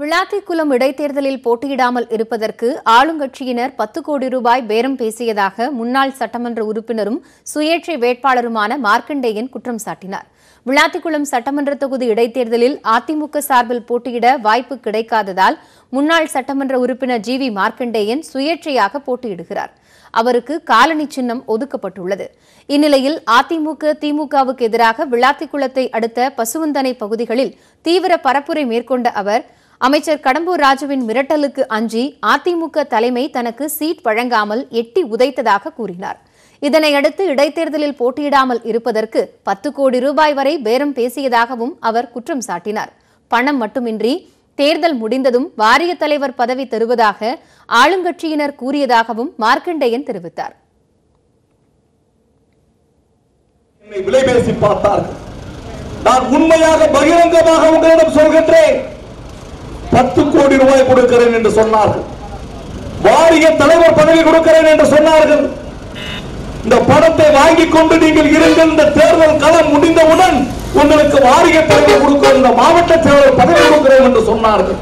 விளாத்திக்குளம் இடைத்தேர்தலில் போட்டியிடாமல் இருப்பதற்கு ஆளுங்கட்சியினர் பத்து கோடி ரூபாய் பேரம் பேசியதாக முன்னாள் சட்டமன்ற உறுப்பினரும் சுயேட்சை வேட்பாளருமான மார்க்கண்டேயன் குற்றம் சாட்டினார். விளாத்திக்குளம் சட்டமன்ற தொகுதி இடைத்தேர்தலில் அதிமுக சார்பில் போட்டியிட வாய்ப்பு கிடைக்காததால் முன்னாள் சட்டமன்ற உறுப்பினர் ஜி வி மார்க்கண்டேயன் சுயேட்சையாக போட்டியிடுகிறார். அவருக்கு காலனி சின்னம் ஒதுக்கப்பட்டுள்ளது. இந்நிலையில் அதிமுக திமுகவுக்கு எதிராக விளாத்திக்குளத்தை அடுத்த பசுவந்தனை பகுதிகளில் தீவிர பரப்புரை மேற்கொண்ட அவர் அமைச்சர் கடம்பூர் ராஜுவின் மிரட்டலுக்கு அஞ்சி அதிமுக தலைமை தனக்கு சீட் வழங்காமல் எட்டி உதைத்ததாக கூறினார். இதனையடுத்து இடைத்தேர்தலில் போட்டியிடாமல் இருப்பதற்கு பத்து கோடி ரூபாய் வரை பேரம் பேசியதாகவும் அவர் குற்றம் சாட்டினார். பணம் மட்டுமின்றி தேர்தல் முடிந்ததும் வாரிய தலைவர் பதவி தருவதாக ஆளுங்கட்சியினர் கூறியதாகவும் மார்க்கண்டேயன் தெரிவித்தார். என்னை விலை பேசி பார்த்தார்கள். நான் உண்மையாக பகிரங்கமாக உங்களிடம் பத்து கோடி ரூபாய் கொடுக்கிறேன் என்று சொன்னார்கள். வாரிய தலைவர் பதவி கொடுக்கிறேன் என்று சொன்னார்கள். இந்த பணத்தை வாங்கிக் கொண்டு நீங்கள் இருங்கள். இந்த தேர்தல் களம் முடிந்தவுடன் உங்களுக்கு வாரிய பதவி கொடுக்க இந்த மாவட்ட செயலர் பதவி கொடுக்கிறேன் என்று சொன்னார்கள்.